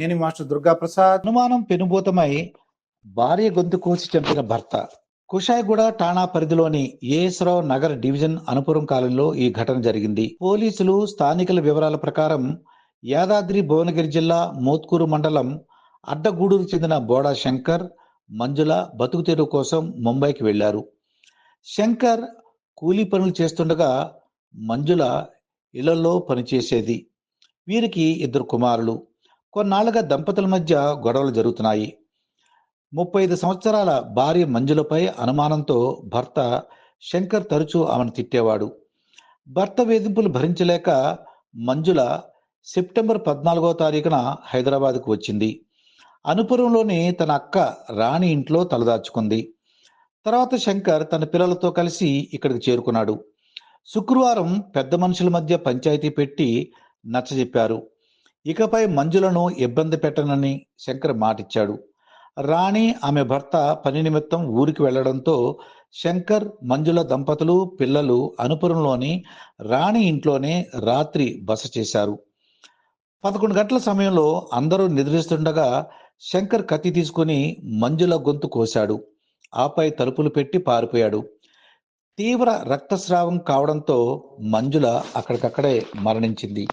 నేను మాస్టర్ దుర్గా ప్రసాద్ అనుమానం పెనుభూతమై భార్య గొంతు కోసి చంపిన భర్త. కుషాయిగూడ ఠాణా పరిధిలోని ఏఎస్రావు నగర్ డివిజన్ అనుపురం కాలంలో ఈ ఘటన జరిగింది. పోలీసులు స్థానికుల వివరాల ప్రకారం యాదాద్రి భువనగిరి జిల్లా మోత్కూరు మండలం అడ్డగూడూరు చెందిన బోడా శంకర్ మంజుల బతుకు తెరువు కోసం ముంబైకి వెళ్ళారు శంకర్ కూలీ పనులు చేస్తుండగా మంజుల ఇళ్ళలో పనిచేసేది. వీరికి ఇద్దరు కుమారులు. కొన్నాళ్ళుగా దంపతుల మధ్య గొడవలు జరుగుతున్నాయి. ముప్పై ఐదు సంవత్సరాల భార్య మంజులపై అనుమానంతో భర్త శంకర్ తరచూ ఆమెను తిట్టేవాడు. భర్త వేధింపులు భరించలేక మంజుల సెప్టెంబర్ పద్నాలుగో తారీఖున హైదరాబాద్కు వచ్చింది. అనుపురంలోని తన అక్క రాణి ఇంట్లో తలదాచుకుంది. తర్వాత శంకర్ తన పిల్లలతో కలిసి ఇక్కడికి చేరుకున్నాడు. శుక్రవారం పెద్ద మనుషుల మధ్య పంచాయతీ పెట్టి నచ్చజెప్పారు. ఇకపై మంజులను ఇబ్బంది పెట్టనని శంకర్ మాటిచ్చాడు. రాణి ఆమె భర్త పని నిమిత్తం ఊరికి వెళ్ళడంతో శంకర్ మంజుల దంపతులు పిల్లలు అనుపురంలోని రాణి ఇంట్లోనే రాత్రి బస చేశారు. పదకొండు గంటల సమయంలో అందరూ నిద్రిస్తుండగా శంకర్ కత్తి తీసుకుని మంజుల గొంతు కోశాడు. ఆపై తలుపులు పెట్టి పారిపోయాడు. తీవ్ర రక్తస్రావం కావడంతో మంజుల అక్కడికక్కడే మరణించింది.